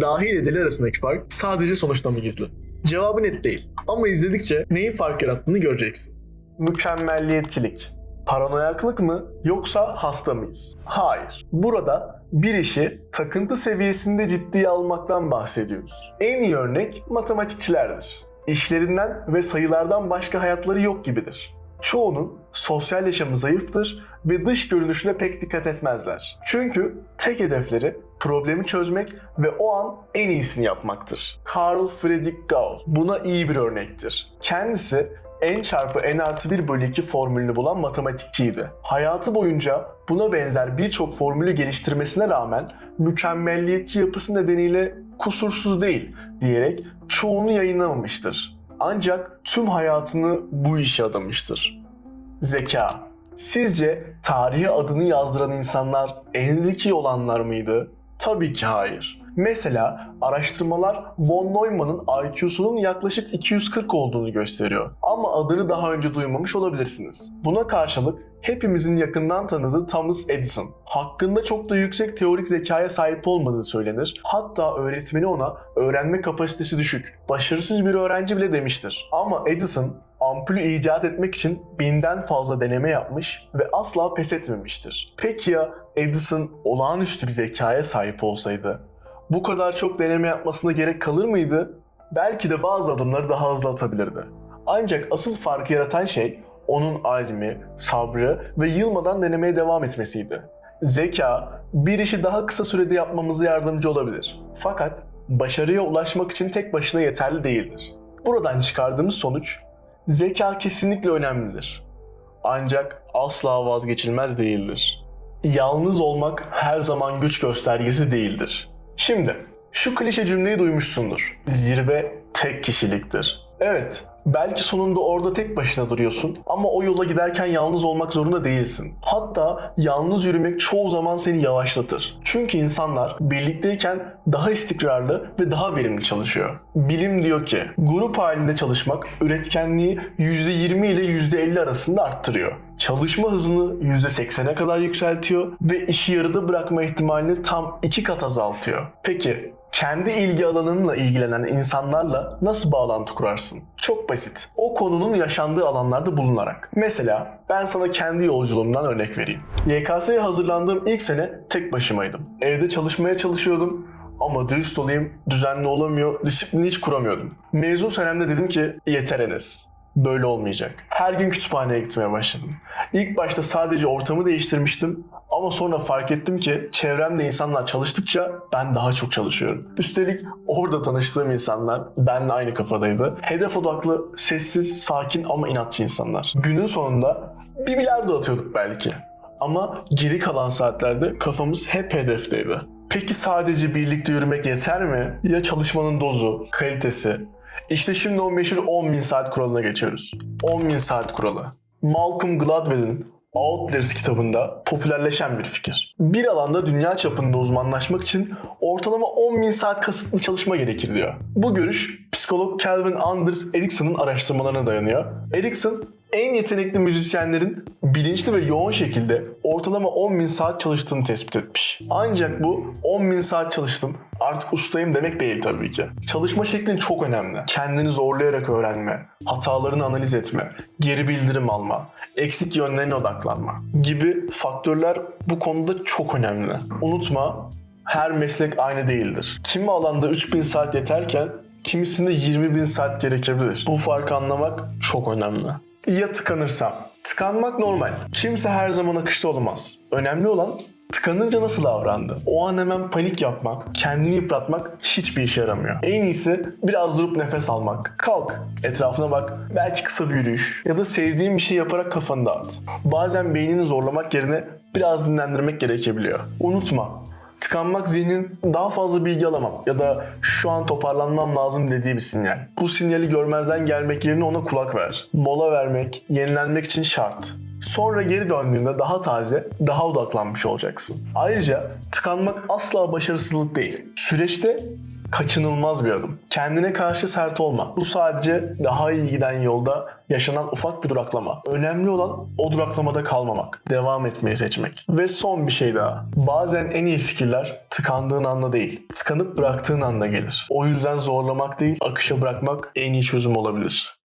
Dahi ile deli arasındaki fark sadece sonuçta mı gizli? Cevabı net değil. Ama izledikçe neyin fark yarattığını göreceksin. Mükemmelliyetçilik. Paranoyaklık mı yoksa hasta mıyız? Hayır. Burada bir işi takıntı seviyesinde ciddiye almaktan bahsediyoruz. En iyi örnek matematikçilerdir. İşlerinden ve sayılardan başka hayatları yok gibidir. Çoğunun sosyal yaşamı zayıftır ve dış görünüşüne pek dikkat etmezler. Çünkü tek hedefleri problemi çözmek ve o an en iyisini yapmaktır. Carl Friedrich Gauss buna iyi bir örnektir. Kendisi n çarpı n artı 1 bölü 2 formülünü bulan matematikçiydi. Hayatı boyunca buna benzer birçok formülü geliştirmesine rağmen mükemmelliyetçi yapısı nedeniyle kusursuz değil diyerek çoğunu yayınlamamıştır. Ancak tüm hayatını bu işe adamıştır. Zeka. Sizce tarihe adını yazdıran insanlar en zeki olanlar mıydı? Tabii ki hayır. Mesela araştırmalar von Neumann'ın IQ'sunun yaklaşık 240 olduğunu gösteriyor. Ama adını daha önce duymamış olabilirsiniz. Buna karşılık hepimizin yakından tanıdığı Thomas Edison. Hakkında çok da yüksek teorik zekaya sahip olmadığı söylenir. Hatta öğretmeni ona öğrenme kapasitesi düşük, başarısız bir öğrenci bile demiştir. Ama Edison ampulü icat etmek için binden fazla deneme yapmış ve asla pes etmemiştir. Peki ya Edison olağanüstü bir zekaya sahip olsaydı? Bu kadar çok deneme yapmasına gerek kalır mıydı? Belki de bazı adımları daha hızlı atabilirdi. Ancak asıl farkı yaratan şey onun azmi, sabrı ve yılmadan denemeye devam etmesiydi. Zeka, bir işi daha kısa sürede yapmamıza yardımcı olabilir. Fakat başarıya ulaşmak için tek başına yeterli değildir. Buradan çıkardığımız sonuç, zeka kesinlikle önemlidir. Ancak asla vazgeçilmez değildir. Yalnız olmak her zaman güç göstergesi değildir. Şimdi şu klişe cümleyi duymuşsundur. Zirve tek kişiliktir. Evet, belki sonunda orada tek başına duruyorsun ama o yola giderken yalnız olmak zorunda değilsin. Hatta yalnız yürümek çoğu zaman seni yavaşlatır. Çünkü insanlar birlikteyken daha istikrarlı ve daha verimli çalışıyor. Bilim diyor ki grup halinde çalışmak üretkenliği %20 ile %50 arasında arttırıyor. Çalışma hızını %80'e kadar yükseltiyor ve işi yarıda bırakma ihtimalini tam 2 kat azaltıyor. Peki kendi ilgi alanınla ilgilenen insanlarla nasıl bağlantı kurarsın? Çok basit. O konunun yaşandığı alanlarda bulunarak. Mesela ben sana kendi yolculuğumdan örnek vereyim. YKS'ye hazırlandığım ilk sene tek başımaydım. Evde çalışmaya çalışıyordum ama dürüst olayım düzenli olamıyor, disiplini hiç kuramıyordum. Mezun senemde dedim ki yeter Enes. Böyle olmayacak. Her gün kütüphaneye gitmeye başladım. İlk başta sadece ortamı değiştirmiştim ama sonra fark ettim ki çevremde insanlar çalıştıkça ben daha çok çalışıyorum. Üstelik orada tanıştığım insanlar benimle aynı kafadaydı. Hedef odaklı, sessiz, sakin ama inatçı insanlar. Günün sonunda bir bilardo atıyorduk belki. Ama geri kalan saatlerde kafamız hep hedefteydi. Peki sadece birlikte yürümek yeter mi? Ya çalışmanın dozu, kalitesi? İşte şimdi o meşhur 10.000 saat kuralına geçiyoruz. 10.000 saat kuralı. Malcolm Gladwell'in Outliers kitabında popülerleşen bir fikir. Bir alanda dünya çapında uzmanlaşmak için ortalama 10.000 saat kasıtlı çalışma gerekir diyor. Bu görüş psikolog Calvin Anders Erickson'ın araştırmalarına dayanıyor. Erikson en yetenekli müzisyenlerin bilinçli ve yoğun şekilde ortalama 10.000 saat çalıştığını tespit etmiş. Ancak bu 10.000 saat çalıştım artık ustayım demek değil tabii ki. Çalışma şeklin çok önemli. Kendini zorlayarak öğrenme, hatalarını analiz etme, geri bildirim alma, eksik yönlerine odaklanma gibi faktörler bu konuda çok önemli. Unutma her meslek aynı değildir. Kimi alanda 3000 saat yeterken kimisinde 20 bin saat gerekebilir. Bu farkı anlamak çok önemli. Ya tıkanırsam? Tıkanmak normal. Kimse her zaman akışta olmaz. Önemli olan tıkanınca nasıl davrandı? O an hemen panik yapmak, kendini yıpratmak hiçbir işe yaramıyor. En iyisi biraz durup nefes almak. Kalk, etrafına bak, belki kısa bir yürüyüş ya da sevdiğin bir şey yaparak kafanı dağıt. Bazen beynini zorlamak yerine biraz dinlendirmek gerekebiliyor. Unutma, Tıkanmak zihnin daha fazla bilgi alamam ya da şu an toparlanmam lazım dediği bir sinyal. Bu sinyali görmezden gelmek yerine ona kulak ver. Mola vermek, yenilenmek için şart. Sonra geri döndüğünde daha taze, daha odaklanmış olacaksın. Ayrıca tıkanmak asla başarısızlık değil. Süreçte kaçınılmaz bir adım. Kendine karşı sert olma. Bu sadece daha iyi giden yolda yaşanan ufak bir duraklama. Önemli olan o duraklamada kalmamak. Devam etmeyi seçmek. Ve son bir şey daha. Bazen en iyi fikirler tıkandığın anda değil, tıkanıp bıraktığın anda gelir. O yüzden zorlamak değil, akışa bırakmak en iyi çözüm olabilir.